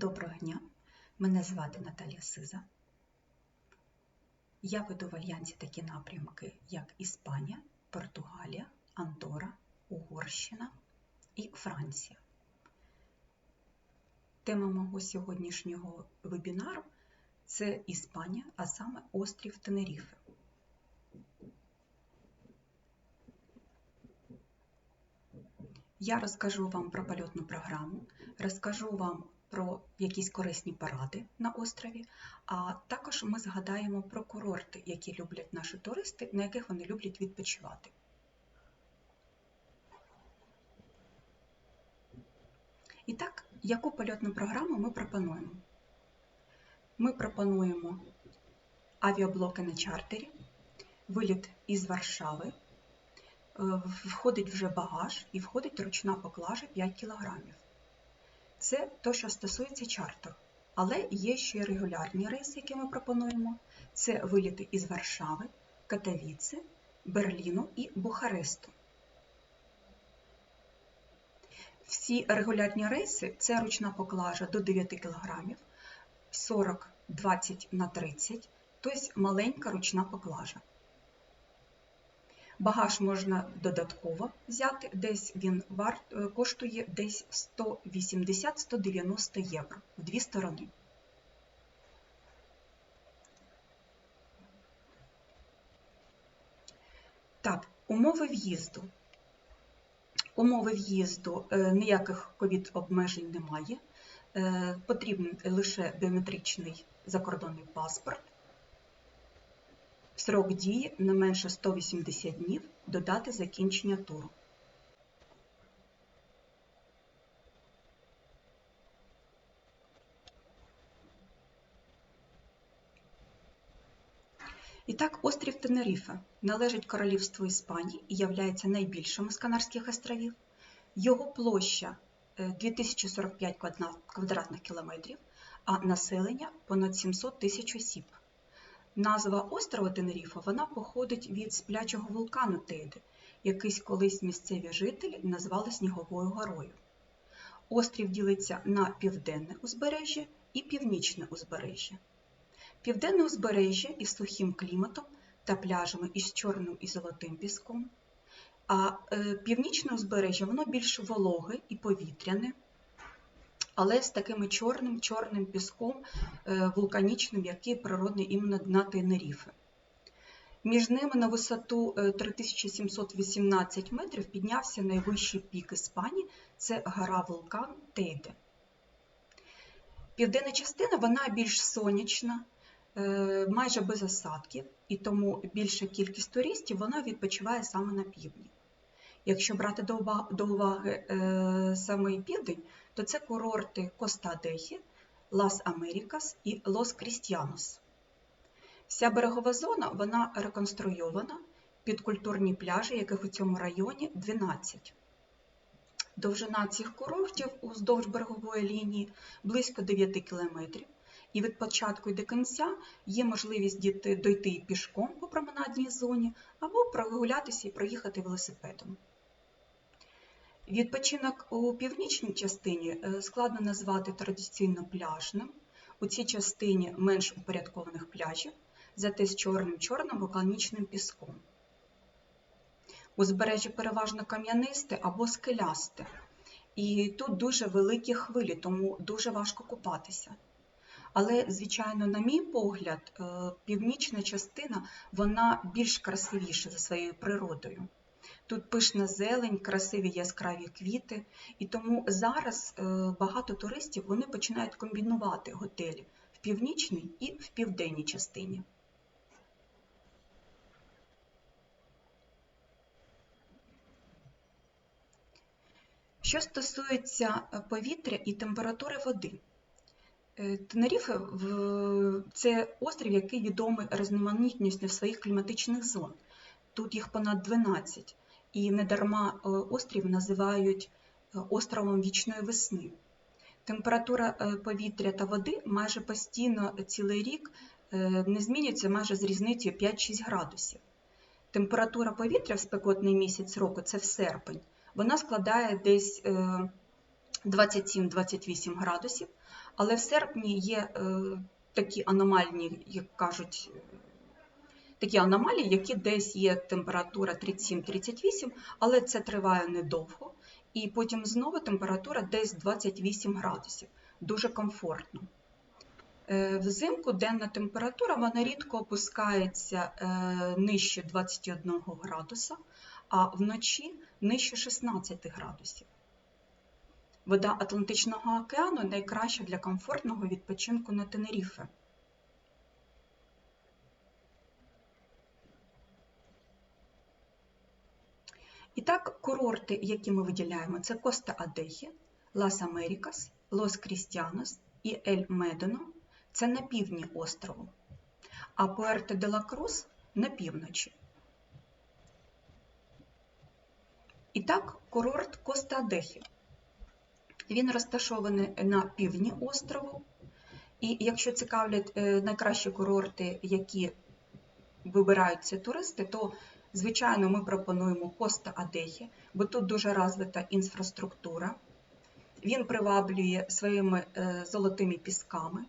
Доброго дня, мене звати Наталія Сиза. Я веду в Альянсі такі напрямки, як Іспанія, Португалія, Андора, Угорщина і Франція. Тема мого сьогоднішнього вебінару це Іспанія, а саме острів Тенеріфе. Я розкажу вам про польотну програму, розкажу вам про якісь корисні поради на острові, а також ми згадаємо про курорти, які люблять наші туристи, на яких вони люблять відпочивати. І так, яку польотну програму ми пропонуємо? Ми пропонуємо авіаблоки на чартері, виліт із Варшави, входить вже багаж і входить ручна поклажа 5 кг. Це то, що стосується чартеру. Але є ще й регулярні рейси, які ми пропонуємо. Це виліти із Варшави, Катавіци, Берліну і Бухаресту. Всі регулярні рейси це ручна поклажа до 9 кг, 40 20 на 30, тобто маленька ручна поклажа. Багаж можна додатково взяти, десь він варт, коштує десь 180-190 євро в дві сторони. Так, умови в'їзду. Умови в'їзду ніяких ковід-обмежень немає. Потрібен лише біометричний закордонний паспорт. Срок дії не менше 180 днів до дати закінчення туру. І так, острів Тенеріфе належить королівству Іспанії і являється найбільшим з Канарських островів. Його площа 2045 квадратних кілометрів, а населення понад 700 тисяч осіб. Назва острова Тенеріфа вона походить від сплячого вулкану Тейде, який колись місцеві жителі назвали Сніговою горою. Острів ділиться на південне узбережжя і північне узбережжя. Південне узбережжя із сухим кліматом та пляжами із чорним і золотим піском, а північне узбережжя воно більш вологе і повітряне, але з таким чорним чорним піском вулканічним, який природний іменно на Тенеріфе. Між ними на висоту 3718 метрів піднявся найвищий пік Іспанії це гора вулкан Тейде. Південна частина вона більш сонячна, майже без осадків, і тому більша кількість туристів вона відпочиває саме на півдні. Якщо брати до уваги самий південь, то це курорти Коста-Дехі, Лас Америкас і Лос Крістіанос. Вся берегова зона вона реконструйована під культурні пляжі, яких у цьому районі 12. Довжина цих курортів уздовж берегової лінії близько 9 км, і від початку і до кінця є можливість дойти пішком по променадній зоні або прогулятися і проїхати велосипедом. Відпочинок у північній частині складно назвати традиційно пляжним. У цій частині менш упорядкованих пляжів, зате з чорним-чорним вулканічним піском. Узбережжя переважно кам'янисте або скелясте. І тут дуже великі хвилі, тому дуже важко купатися. Але, звичайно, на мій погляд, північна частина вона більш красивіша за своєю природою. Тут пишна зелень, красиві яскраві квіти, і тому зараз багато туристів вони починають комбінувати готелі в північній і в південній частині. Що стосується повітря і температури води, Тенеріфе – це острів, який відомий різноманітністю своїх кліматичних зон. Тут їх понад 12, і недарма острів називають островом вічної весни. Температура повітря та води майже постійно цілий рік не змінюється майже з різницею 5-6 градусів. Температура повітря в спекотний місяць року це в серпень, вона складає десь 27-28 градусів, Але в серпні є е, такі аномальні, як кажуть, е, такі аномалії, які десь є температура 37-38, але це триває недовго. І потім знову температура десь 28 градусів. Дуже комфортно. Е, Взимку денна температура вона рідко опускається е, нижче 21 градуса, а вночі нижче 16 градусів. Вода Атлантичного океану найкраща для комфортного відпочинку на Тенеріфе. І так, курорти, які ми виділяємо, це Коста Адехі, Лас Америкас, Лос Крістіанос і Ель Медено це на півдні острову, а Пуерто де ла Крус на півночі. І так, курорт Коста Адехі. Він розташований на півдні острову. І якщо цікавлять е, найкращі курорти, які вибираються туристи, то, звичайно, ми пропонуємо Коста Адехі, бо тут дуже розвита інфраструктура. Він приваблює своїми е, золотими пісками,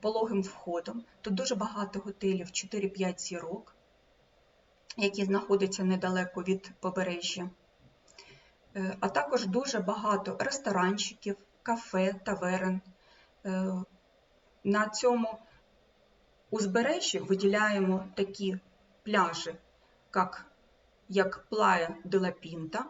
пологим входом. Тут дуже багато готелів 4-5 зірок, які знаходяться недалеко від побережжя. Е, а також дуже багато ресторанчиків, кафе, таверен. Е, на цьому узбережжі виділяємо такі пляжі, як, як Плая де ла Пінта,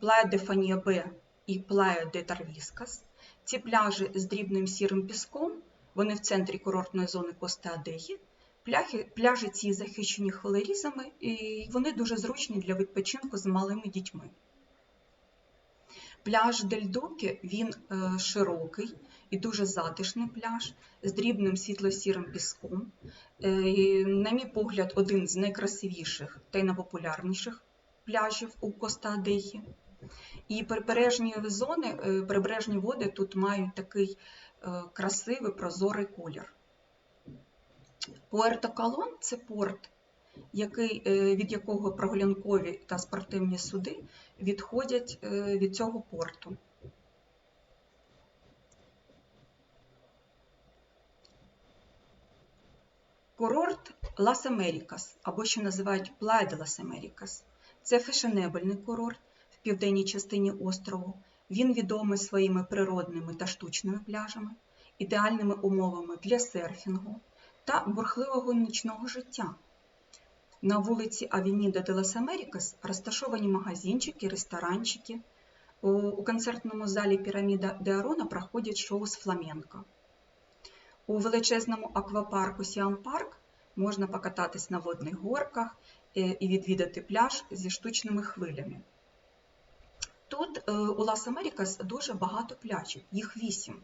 Плая де Фаніабе і Плая де Тарвіскас. Ці пляжі з дрібним сірим піском, вони в центрі курортної зони Коста Адехі. Пляжі, пляжі ці захищені хвилерізами, і вони дуже зручні для відпочинку з малими дітьми. Пляж Дельдокі він е, широкий і дуже затишний пляж з дрібним світло-сірим піском. Е, на мій погляд, один з найкрасивіших та й найпопулярніших пляжів у Коста-Адехі. І прибережні зони, е, прибережні води тут мають такий красивий прозорий колір. Пуерто Калон це порт, який, від якого прогулянкові та спортивні суди відходять від цього порту. Курорт Лас Америкас, або ще називають Плая де Лас Америкас. Це фешенебельний курорт в південній частині острову. Він відомий своїми природними та штучними пляжами, ідеальними умовами для серфінгу та бурхливого нічного життя. На вулиці Авеніда де Лас Америкас розташовані магазинчики, ресторанчики. У концертному залі Піраміда де Арона проходять шоу з фламенко. У величезному аквапарку Сіам Парк можна покататись на водних горках е, і відвідати пляж зі штучними хвилями. Тут е, у Лас Америкас дуже багато пляжів, їх вісім.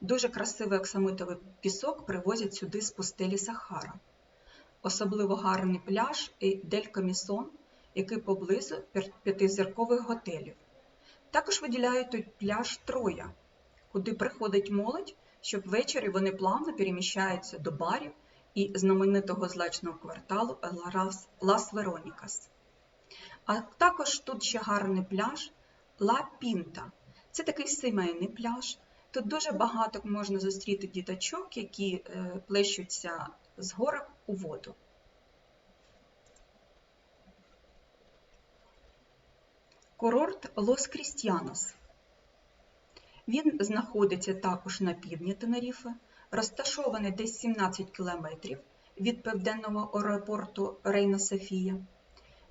Дуже красивий оксамитовий пісок привозять сюди з пустелі Сахара. Особливо гарний пляж Дель Комісон, який поблизу п'ятизіркових готелів. Також виділяють тут пляж Троя, куди приходить молодь, щоб ввечері вони плавно переміщаються до барів і знаменитого злачного кварталу Лас Веронікас. А також тут ще гарний пляж Ла Пінта. Це такий сімейний пляж. Тут дуже багато можна зустріти діточок, які е, плещуться з горок у воду. Курорт Лос Крістіанос. Він знаходиться також на півдні Тенеріфи, розташований десь 17 кілометрів від південного аеропорту Рейна Софія.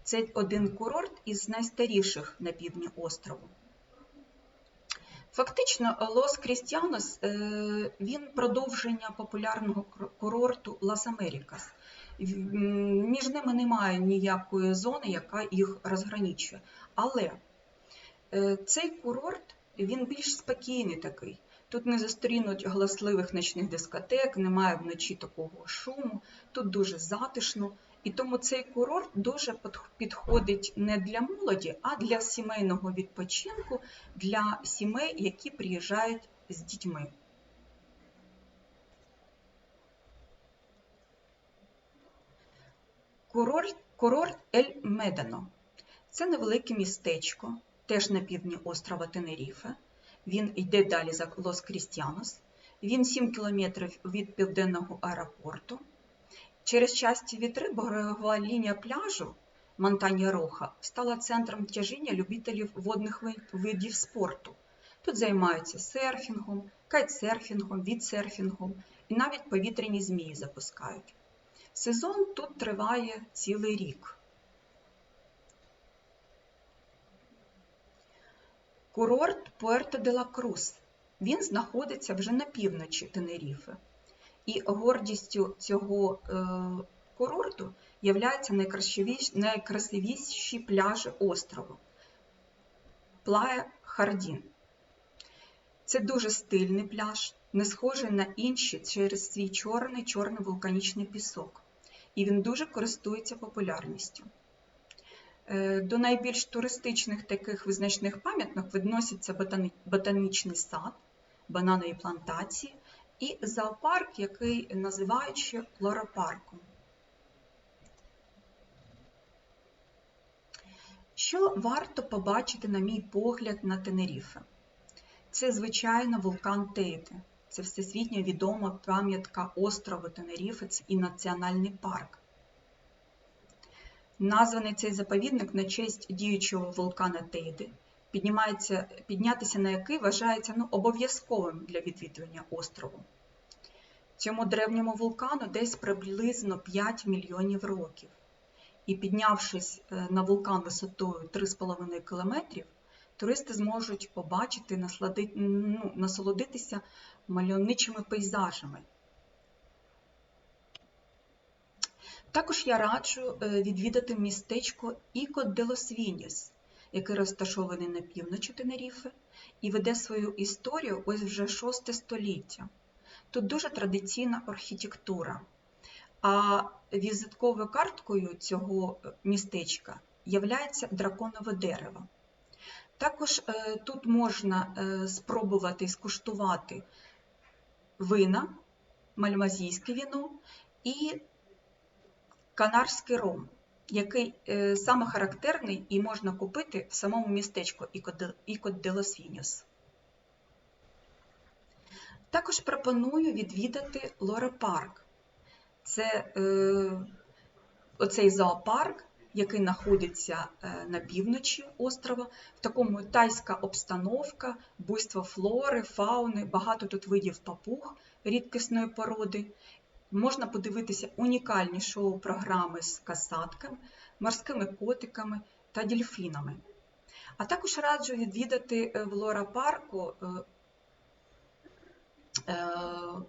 Це один курорт із найстаріших на півдні острову. Фактично, Лос Крістіанос він продовження популярного курорту Лас Америкас. Між ними немає ніякої зони, яка їх розграничує. Але е, цей курорт він більш спокійний такий. Тут не зустрінуть галасливих ночних дискотек, немає вночі такого шуму, тут дуже затишно. І тому цей курорт дуже підходить не для молоді, а для сімейного відпочинку, для сімей, які приїжджають з дітьми. Курорт Ель Медано це невелике містечко, теж на півдні острова Тенеріфе. Він йде далі за Лос Крістіанос. Він 7 кілометрів від південного аеропорту. Через часті вітри берегова лінія пляжу Монтанья Роха стала центром тяжіння любителів водних видів спорту. Тут займаються серфінгом, кайтсерфінгом, відсерфінгом і навіть повітряні змії запускають. Сезон тут триває цілий рік. Курорт Пуерто де ла Крус. Він знаходиться вже на півночі Тенеріфи. І гордістю цього е, курорту являються найкрасивіші пляжі острову Плая Хардін. Це дуже стильний пляж, не схожий на інші через свій чорний чорний вулканічний пісок. І він дуже користується популярністю. Е, до найбільш туристичних таких визначних пам'яток відносяться ботанічний сад, бананові плантації і зоопарк, який називають ще лоропарком. Що варто побачити, на мій погляд, на Тенеріфе? Це, звичайно, вулкан Тейте. Це всесвітньо відома пам'ятка острову Тенеріфе і національний парк. Названий цей заповідник на честь діючого вулкана Тейди, піднятися на який вважається ну, обов'язковим для відвідування острову. Цьому древньому вулкану десь приблизно 5 мільйонів років. І піднявшись е, на вулкан висотою 3,5 км, туристи зможуть побачити, ну, насолодитися мальовничими пейзажами. Також я раджу е, відвідати містечко Іко де лос Віньос, який розташований на півночі Тенеріфи і веде свою історію ось вже шосте століття. Тут дуже традиційна архітектура. А візитковою карткою цього містечка являється драконове дерево. Також е, тут можна е, спробувати скуштувати вина, мальмазійське віно і канарський ром, який е, саме характерний і можна купити в самому містечку Ікот де. Також пропоную відвідати Лоре-парк. Це е, оцей зоопарк, який знаходиться е, на півночі острова, в такому тайська обстановка, буйство флори, фауни, багато тут видів папуг рідкісної породи. Можна подивитися унікальні шоу-програми з касатками, морськими котиками та дельфінами. А також раджу відвідати е, в Лора парку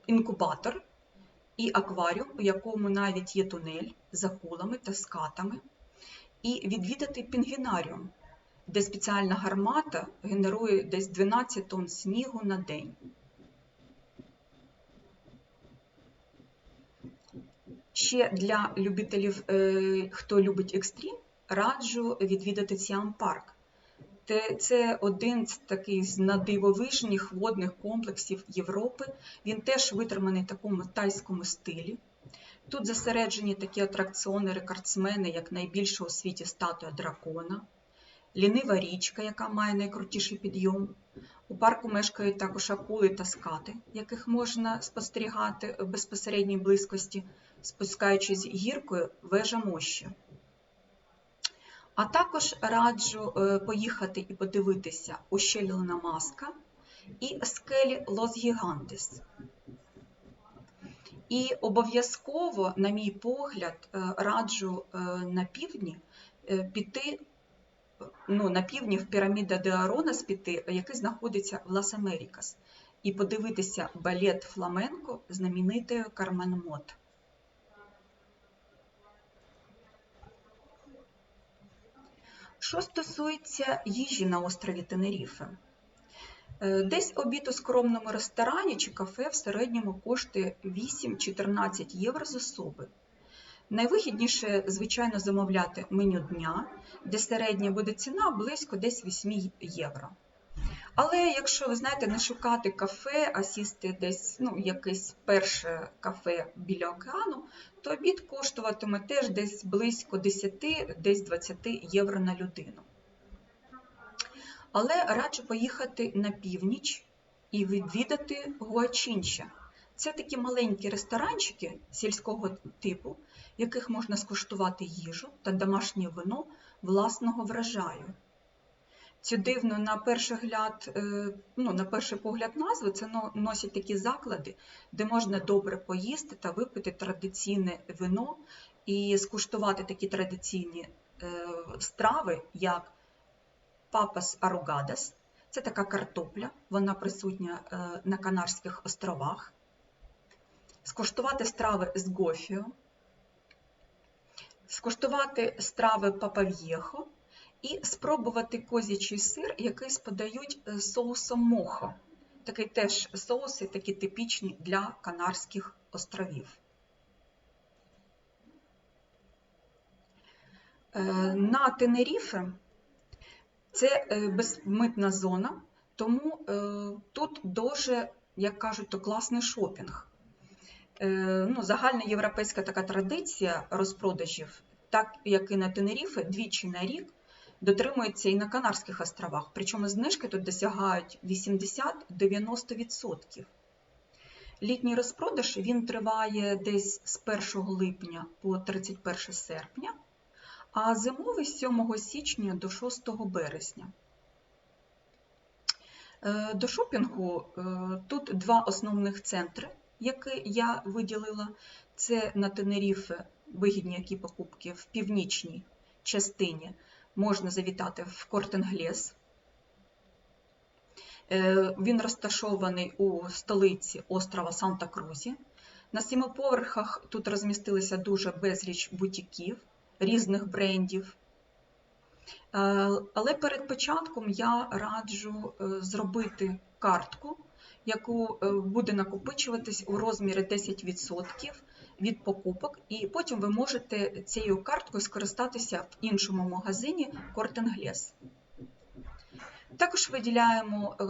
інкубатор і акваріум, у якому навіть є тунель з акулами та скатами, і відвідати пінгвінаріум, де спеціальна гармата генерує десь 12 тонн снігу на день. Ще для любителів, е, хто любить екстрім, раджу відвідати Сіам парк. Це один з таких з надивовижніх водних комплексів Європи. Він теж витриманий в такому тайському стилі. Тут зосереджені такі атракціони, рекордсмени, як найбільша у світі статуя дракона, лінива річка, яка має найкрутіший підйом. У парку мешкають також акули та скати, яких можна спостерігати в безпосередній близькості, спускаючись гіркою вежа мощі. А також раджу е, поїхати і подивитися ущелина маска і скелі Лос Гігантес. І обов'язково, на мій погляд, е, раджу е, на півдні піти, ну, на півдні в піраміда де Аронас піти, який знаходиться в Лас Америкас, і подивитися балет Фламенко знаменитою Кармен Мот. Що стосується їжі на острові Тенеріфе, е, десь обід у скромному ресторані чи кафе в середньому коштує 8-14 євро з особи. Найвигідніше, звичайно, замовляти меню дня, де середня буде ціна близько десь 8 євро. Але якщо ви знаєте, не шукати кафе, а сісти десь ну, якесь перше кафе біля океану, то обід коштуватиме теж десь близько 10 десь 20 євро на людину. Але раджу поїхати на північ і відвідати Гуачинча. Це такі маленькі ресторанчики сільського типу, в яких можна скуштувати їжу та домашнє вино власного врожаю. Цю дивну на перший гляд, е, ну, на перший погляд назви це носять такі заклади, де можна добре поїсти та випити традиційне вино і скуштувати такі традиційні е, страви, як папас аругадас. Це така картопля, вона присутня е, на Канарських островах. Скуштувати страви з гофіо, скуштувати страви папав'єхо і спробувати козячий сир, який подають з е, соусом мохо. Такий теж соуси, такі типічні для Канарських островів. Е, на Тенеріфе це е, безмитна зона, тому тут дуже, як кажуть, то класний шопінг. Ну, Загальна європейська така традиція розпродажів, так як і на Тенеріфе, двічі на рік дотримується і на Канарських островах, причому знижки тут досягають 80-90%. Літній розпродаж він триває десь з 1 липня по 31 серпня, а зимовий з 7 січня до 6 березня. Е, до шопінгу е, тут два основних центри, які я виділила. Це на Тенеріфе вигідні які покупки в північній частині можна завітати в Кортенглес. Е, він розташований у столиці острова Санта-Крузі. На сіми поверхах тут розмістилися дуже безліч бутіків, різних брендів. Е, але перед початком я раджу е, зробити картку, яку буде накопичуватись у розмірі 10% від покупок, і потім ви можете цією карткою скористатися в іншому магазині Кортенглес. Також виділяємо е,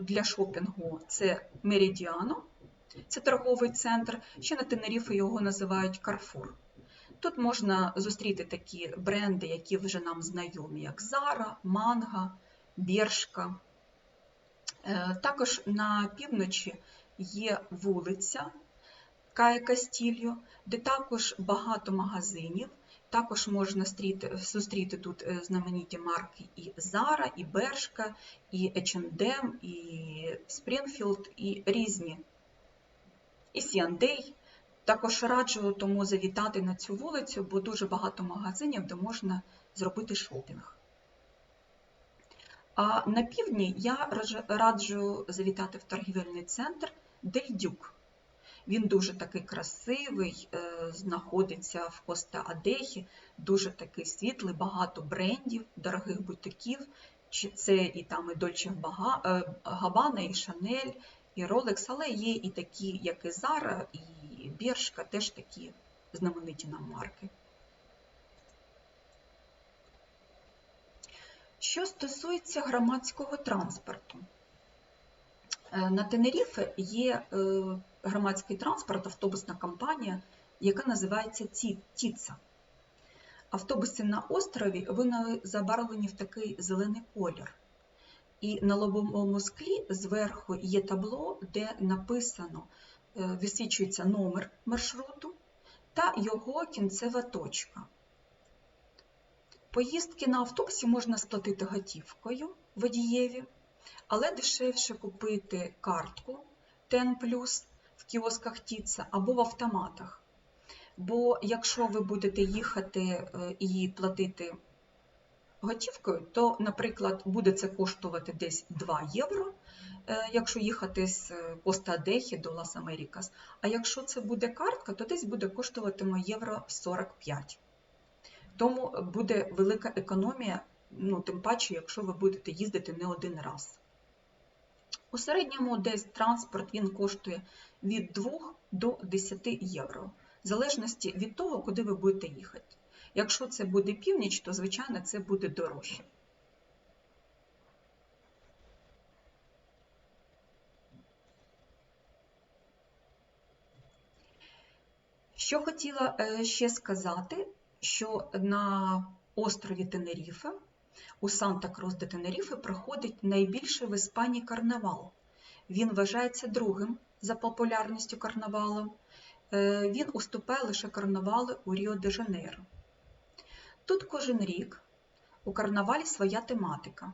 для шопінгу це Меридіано, це торговий центр, ще на Тенеріфі його називають Carrefour. Тут можна зустріти такі бренди, які вже нам знайомі, як Zara, Mango, Бершка. Е, також на півночі є вулиця, Кая Кастільо, де також багато магазинів. Також можна зустріти тут е, знамениті марки і Zara, і Бершка, і H&M, і Springfield, і різні. І Сіандей. Також раджу тому завітати на цю вулицю, бо дуже багато магазинів, де можна зробити шопінг. А на півдні я раджу завітати в торгівельний центр Дельдюк. Він дуже такий красивий, е, знаходиться в Коста Адехі, дуже такий світлий, багато брендів, дорогих бутиків. Це і там і Дольче Габана, і Шанель, і Ролекс, але є і такі, як і Зара, і Бершка, теж такі знамениті нам марки. Що стосується громадського транспорту, е, на Тенеріфе є е, громадський транспорт, автобусна компанія, яка називається Тіца. Автобуси на острові забарвлені в такий зелений колір. І на лобовому склі зверху є табло, де написано, е, висвічується номер маршруту та його кінцева точка. Поїздки на автобусі можна сплатити готівкою водієві, але дешевше купити картку TEN+, в кіосках Тіца або в автоматах. Бо якщо ви будете їхати е, і платити готівкою, то, наприклад, буде це коштувати десь 2 євро, е, якщо їхати з Коста Адехі до Лас Америкас. А якщо це буде картка, то десь буде коштуватиме євро 45. Тому буде велика економія, ну, тим паче, якщо ви будете їздити не один раз. У середньому десь транспорт він коштує від 2 до 10 євро, в залежності від того, куди ви будете їхати. Якщо це буде північ, то, звичайно, це буде дорожче. Що хотіла е, ще сказати, що на острові Тенеріфе У Санта-Крус де Тенеріфе проходить найбільший в Іспанії карнавал. Він вважається другим за популярністю карнавалом. Е, Він уступає лише карнавали у Ріо-де-Жанейро. Тут кожен рік у карнавалі своя тематика.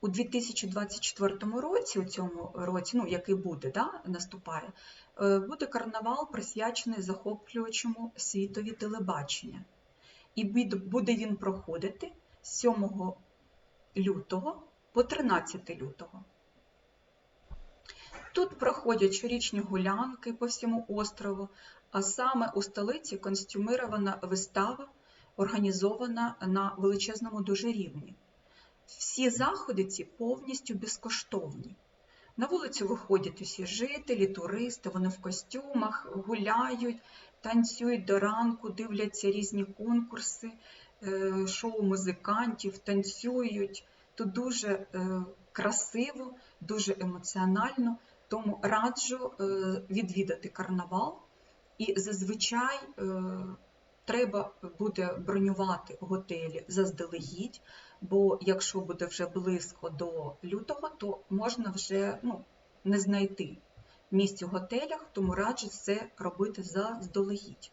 У 2024 році, у цьому році, ну який буде, да, наступає, е, буде карнавал присвячений захоплюючому світові телебачення. І буде він проходити з 7 лютого по 13 лютого. Тут проходять щорічні гулянки по всьому острову, а саме у столиці констюмирована вистава, організована на величезному дуже рівні. Всі заходи ці повністю безкоштовні. На вулицю виходять усі жителі, туристи, вони в костюмах, гуляють, танцюють до ранку, дивляться різні конкурси, е, шоу музикантів, танцюють. Тут дуже е, красиво, дуже емоціонально, тому раджу е, відвідати карнавал. І зазвичай треба буде бронювати готелі заздалегідь, бо якщо буде вже близько до лютого, то можна вже ну, не знайти місць у готелях, тому раджу це робити заздалегідь.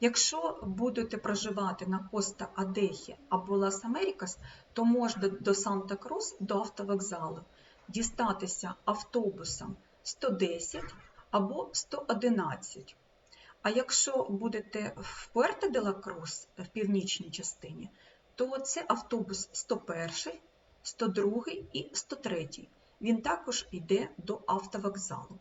Якщо будете проживати на Коста Адехі або Лас Америкас, то можна до Санта-Крус, до автовокзалу, дістатися автобусом 110 або 111. А якщо будете в Пуерто де Крус в північній частині, то це автобус 101, 102 і 103. Він також йде до автовокзалу.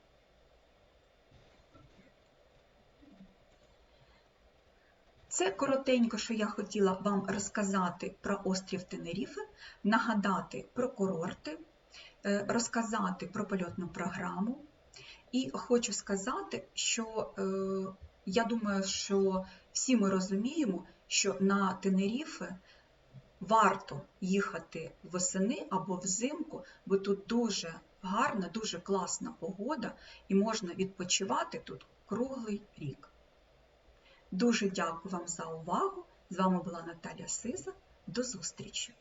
Це коротенько, що я хотіла вам розказати про острів Тенеріфе, нагадати про курорти, е, розказати про польотну програму. І хочу сказати, що е, я думаю, що всі ми розуміємо, що на Тенеріфе варто їхати восени або взимку, бо тут дуже гарна, дуже класна погода і можна відпочивати тут круглий рік. Дуже дякую вам за увагу. З вами була Наталя Сиза. До зустрічі!